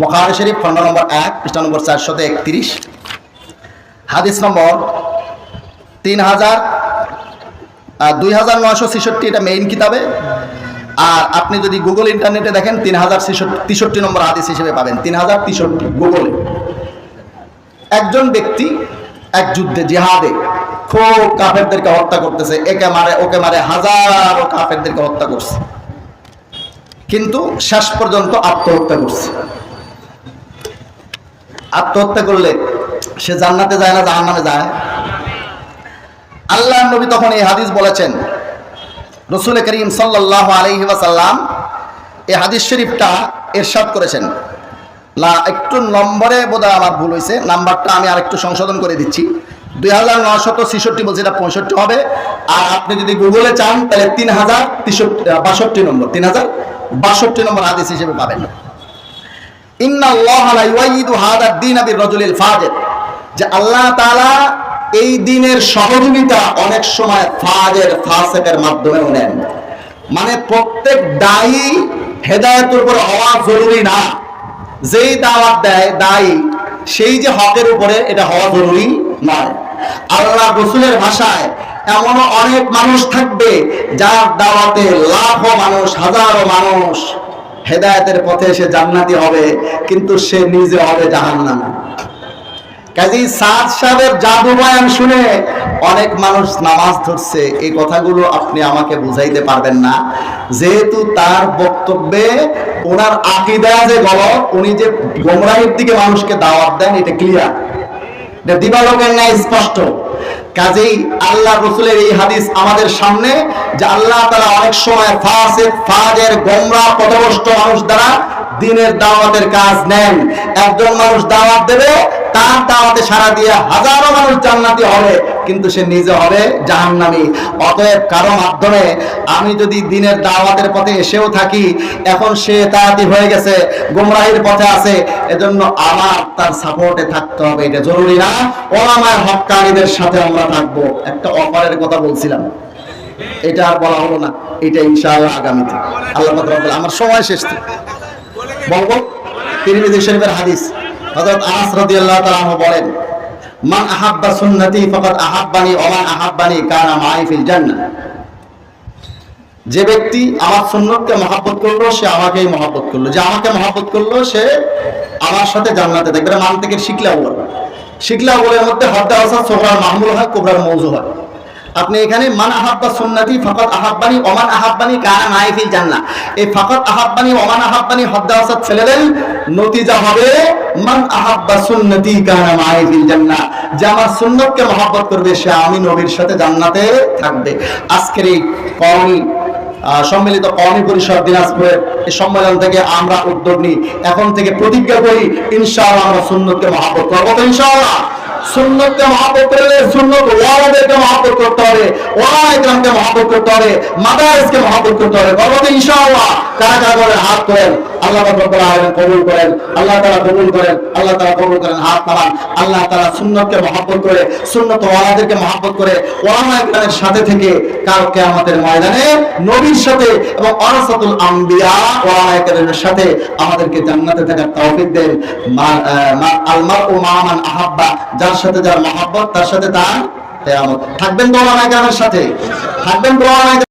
বখারি শরীফ খন্ড নম্বর এক, পৃষ্ঠা নম্বর চারশত একত্রিশ। হাদিস নম্বর তিন হাজার দুই হাজার নয়শো ছেষট্টি, এটা মেইন কিতাবে। আর আপনি যদি গুগল ইন্টারনেটে দেখেন, তিন হাজার তেষট্টি নম্বর হাদিস হিসেবে পাবেন। তিন হাজার তেষট্টি গুগলে একজন ব্যক্তি এক যুদ্ধে, জিহাদে, খুব কাফেরদেরকে হত্যা করতেছে, একে মারে, ওকে মারে, হাজারো কাফেরদেরকে হত্যা করছে। কিন্তু শেষ পর্যন্ত আত্মহত্যা করছে। আত্মহত্যা করলে সে জান্নাতে যায় না, জাহান্নামে যায়? আল্লাহ নবী তখন এই হাদিস বলেছেন, রসুল করিম সাল্লাহ আলহি ওয়াসাল্লাম এই হাদিস শরীফটা এরশাদ করেছেন। না একটু নম্বরে বোধহয় আমার ভুল হয়েছে, নাম্বারটা আমি আর একটু সংশোধন করে দিচ্ছি। দুই হাজার নশত ছেষট্টি বলছি এটা পঁয়ষট্টি হবে, আর আপনি যদি গুগলে চান তাহলে তিন হাজার বাষট্টি নম্বর, তিন হাজার বাষট্টি নম্বর হাদিস হিসেবে পাবেন। যে আল্লাহ এই দিনের অনেক সময় ফাজের, ফাসেকের মাধ্যমেও নেন। মানে প্রত্যেক দায়ী হেদায়তের উপর হওয়া জরুরি না। যেই দাওয়াত দেয়, দায়ী, সেই যে হকের উপরে এটা হওয়া জরুরি নয়। আল্লাহ রসুলের ভাষায় এমনও অনেক মানুষ থাকবে যার দাওয়াতে লাখো মানুষ, হাজারো মানুষ হেদায়তের পথে সে জান্নাতি হবে, কিন্তু সে নিজে হবে জাহান্নামী। কাজী সাদ সাহেবের জাদু বয়ান শুনে অনেক মানুষ নামাজ ধরছে। এই কথাগুলো আপনি আমাকে বুঝাইতে পারবেন না। যেহেতু তার বক্তব্যে ওনার আকিদা যে গলত, উনি যে গোমরাহির দিকে মানুষকে দাওয়াত দেন, এটা ক্লিয়ার এটা দিবালোকের ন্যায় স্পষ্ট। কাজেই আল্লাহ রসুলের এই হাদিস আমাদের সামনে যে আল্লাহ তারা অনেক সময় ফাসেক, ফাজের, গোমরা, পথভ্রষ্ট মানুষ দ্বারা দিনের দাওয়াতের কাজ নেন। একজন মানুষ দাওয়াত দেবে তার দাওয়াতে সারা দিয়ে হাজারো মানুষ জান্নাতি হবে, কিন্তু সে নিজে হবে অতএব কারও মাধ্যমে আমি যদি দিনের দাওয়াতের পথে এসেও থাকি, এখন সে হয়ে গেছে পথে আছে, এজন্য আমার তার সাপোর্টে থাকতে হবে, এটা জরুরি না। ওলামায় সাথে আমরা থাকব। একটা অফারের কথা বলছিলাম। এটা আর বলা হলো না, এটা ইনশাআল্লাহ আগামীতে। আল্লাহ আমার সময় শেষ। বলব শরীফের হাদিস। হযরত রাদিয়াল্লাহু তাআলা বলেন, মান আহাব্বা সুন্নতি ফাকাদ আহাব্বানি ওয়া আহাব্বানি কানা মাই ফিল জান্নাহ। যে ব্যক্তি আমার সুন্নতকে মহাব্বত করল, সে আমাকেই মহাব্বত করল। যে আমাকে মহাব্বত করল, সে আমার সাথে জান্নাতে দেখবে মান থেকে শিখলা বল শিখলা বলের মধ্যে হদ্দা হাসান সোহরার মাহমুল হয়, কোবরার মৌজু হয়। আপনি এখানে, মান আহাব্বা সুন্নতি ফাকাত আহাব্বানি ওমান আহাব্বানি কানা মাইফিল জান্নাহ। এই ফাকাত আহাব্বানি ওমান আহাব্বানি হদ্দা হাসান ছেড়ে দেন নতিজা হবে, মান আহাব্বা সুন্নতি কানা মাইফিল জান্নাহ। যে আমার সুন্নতকে মহব্বত করবে, সে আমি নবীর সাথে জান্নাতে থাকবে। আজকের এই কওমি সম্মিলিত কওমি পরিষদ দিনাজপুরের এই সম্মেলন থেকে আমরা উদ্যোগ নিই। এখন থেকে প্রতিজ্ঞা করি, ইনশাআল্লাহ আমরা সুন্নতকে মহাব্বত করব তো ইনশাআল্লাহ। সুন্নতকে মহাপত করলে সুন্নত ওয়ালাদেরকে মহাপত করতে হবে ওলামা মহাব্বত করতে হবে, মাদারিসকে মহাপত করতে হবে। করব তো ইনশাআল্লাহ, কারা কারা করে হাত করেন আল্লাহ রব্বুল আলামিন কবুল করেন, আল্লাহ তাআলা কবুল করেন, আল্লাহ তাআলা কবুল করেন, হাত আল্লাহ তাআলা সুন্নতকে করে, সুন্নত ওয়ালাদেরকে করে, ওলামা ইকরামের সাথে থেকে কাল কিয়ামতের ময়দানে নবীর সাথে এবং অরাসাতুল আম্বিয়া ওলামা ইকরামের সাথে আমাদেরকে জান্নাতে থাকার তৌফিক দেন। আল মারউ মা মান আহাব্বা, যার সাথে যার মহাব্বত, তার সাথে তার কিয়ামত। থাকবেন তো ওলামা ইকরামের সাথে? থাকবেন তো